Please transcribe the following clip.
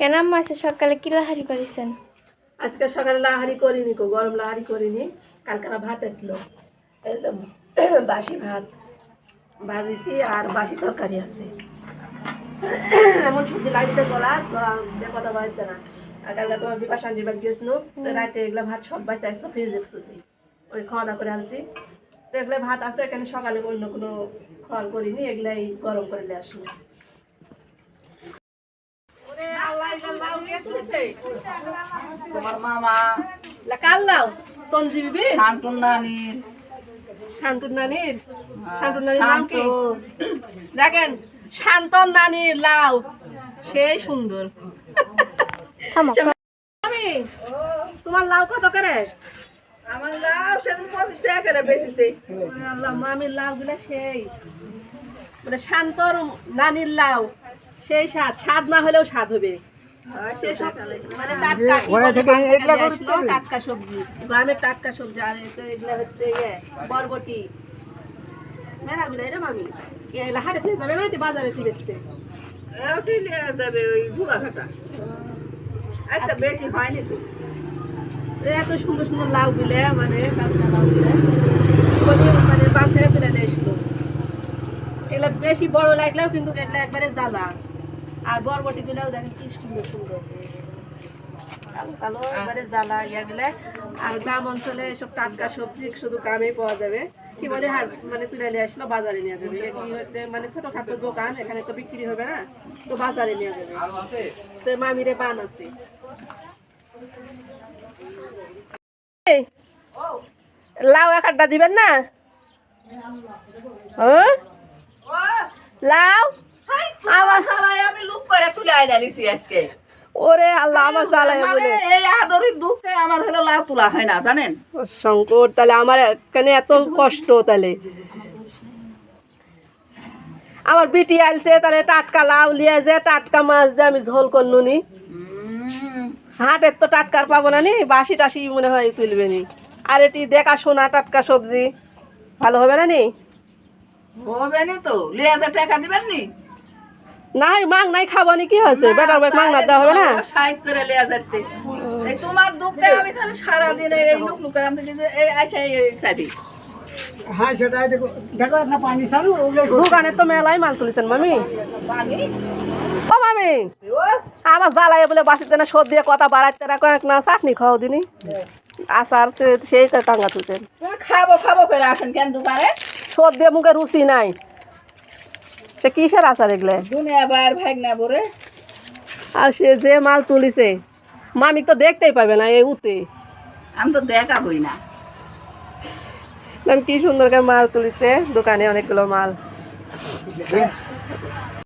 কেন আম্মা সকালে কি লাহারি করেছেন? আজকে সকালে লাহারি করিনি কো গরম লাহারি করিনি। কালকারা ভাত আসলো। বাসি ভাত ভাজিছি আর বাসি তরকারি আছে। এমন সবজি লাগছে গলা গলা কথা বাড়িতে না। আর কালকে তোমার বিপাশা আনজিবার গেছিল তো রাতে এগুলা ভাত সব বাইসে আসলো ফ্রিজে তুলছি ওই খাওয়া দাওয়া করে আনছি। তো এগুলো ভাত আছে এখানে সকালে অন্য কোনো খাওয়ার করিনি এগুলাই গরম করে নিয়ে আসলো। তোমার মামা। কাল লাও তঞ্জি বিবি শান্তন নানির। শান্তুর নানির? শান্তুর নানির নাম কি? দেখেন শান্তন নানির লাউ। সেই সুন্দর। আমি তোমার লাউ কত করে? আমার লাউ সেদিন পঁচিশ টাকা করে বেশিছে আল্লাহ মামির লাউ গুলা সেই। মানে শান্তর নানির লাউ। সেই স্বাদ। স্বাদ না হলেও স্বাদ হবে। টাটকা কি বলে, বাজারে আসলো, টাটকা সবজি গ্রামের টাটকা সবজি আর এগুলা হচ্ছে ইয়ে বরবটি। এগুলা হাটে যাবে বাজারে বেচতে ওটাই যাবে ওই ধুবা ঘাটা আজকে বেশি হয়নি তো এত সুন্দর সুন্দর লাউ গুলে মানে টাটকা লাউ গুলে মানে বাজারে ফেলে নিয়ে এগুলা বেশি বড় লাগলেও কিন্তু এগুলা একবারে জ্বালা। আর বরবটি গুলাও দেখেন কি সুন্দর সুন্দর। কালো জ্বালা ইয়াগুলা আর গ্রাম অঞ্চলে এসব টাটকা সবজি শুধু গ্রামেই পাওয়া যাবে। কি বলে হার মানে তুলে নিয়ে আসলো বাজারে নিয়ে যাবে। কি হচ্ছে মানে ছোটখাটো দোকান এখানে তো বিক্রি হবে না তো বাজারে নিয়ে যাবে। তো মামিরে পান আছে। লাউ এক আড্ডা দিবেন না? হ্যাঁ? লাউ? লুক করে তুলে আইনালিছি আজকে। ওরে আল্লাহ আমার জ্বালায় মানে বলে। এই আদরির দুঃখে আমার হলো লাউ তোলা হয় না জানেন? শঙ্কর তাহলে আমার এখানে এত কষ্ট তাহলে। আমার বিটি আলছে তাহলে টাটকা লাউ লিয়ে যে টাটকা মাছ দিয়ে আমি ঝোল করলু নি। হাটের তো টাটকার পাবো না নি বাসি টাসি মনে হয় তুলবে নি। আর এটি দেখা শোনা টাটকা সবজি ভালো হবে না নি? হবে নি তো লিয়ে যা টাকা দিবেন নি? না হয় মাং নাই খাব নি কি হয়েছে? বেটার বাইক মাং না দেওয়া হবে না? সাইড করে লিয়ে যাচ্ছে এই তোমার দুঃখে আমি খালি সারাদিন এই লুক লুক করে আমি যে এই আসে এই সাইডে। হ্যাঁ সেটাই দেখো দেখো না পানি ওগুলো দোকানে তো মেলাই মাল তুলেছেন মামি। পানি? ও মামি ও? আমার জ্বালায় বলে বাসিতে না সদ দিয়ে কথা বাড়াইতে না কয়েক না চাটনি খাওয়া দিনি। আচার সে- সেই টাঙ্গা তুলছেন। খাব খাব করে আসেন কেন দোকানে সদ দিয়ে মুখে রুচি নাই। সে কিসের আচার এগুলো? দুনিয়া বার ভাগ না আর সে যে মাল তুলিছে মামি তো দেখতেই পাবে না এই উতে। আমি তো দেখাবই না। কি সুন্দর করে মাল তুলিছে দোকানে অনেকগুলো মাল।